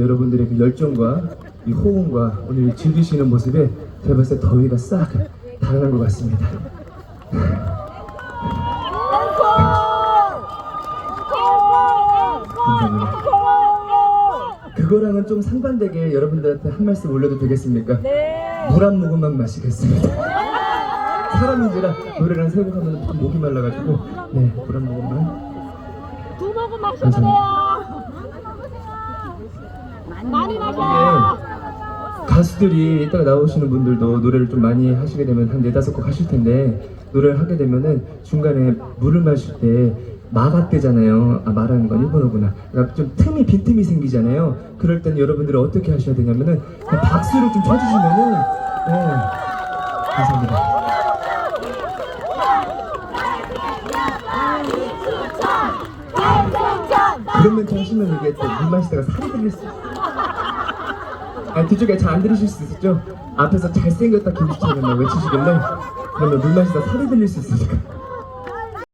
여러분들의 그 열정과 이 호응과 오늘 즐기시는 모습에 제가 때 더위가 싹 달아난 것 같습니다. 감사합니다. 그거랑은 좀 상반되게 여러분들한테 한 말씀 올려도 되겠습니까? 물 한 모금만 마시겠습니다. 사람인지라 노래랑 세곡 하면 좀 목이 말라가지고 네, 물 한 모금만. 두 모금 마셔도 돼요. 많이 마셔. 이게 가수들이 이따가 나오시는 분들도 노래를 좀 많이 하시게 되면 한 네다섯 곡 하실 텐데 노래를 하게 되면은 중간에 물을 마실 때 마가 뜨잖아요. 아 말하는 건 일본어구나. 그러니까 좀 틈이 빈틈이 생기잖아요. 그럴 때는 여러분들이 어떻게 하셔야 되냐면은 박수를 좀 쳐주시면은 네 감사합니다. 그런 멘트 하시면 이게 또물 마시다가 살이 들릴 수 있어요. 아, 뒤쪽에 잘 안 들으실 수 있죠? 앞에서 잘생겼다 김수찬이 막 외치시길래 그러면 물 마시다 살이 들릴 수 있으니까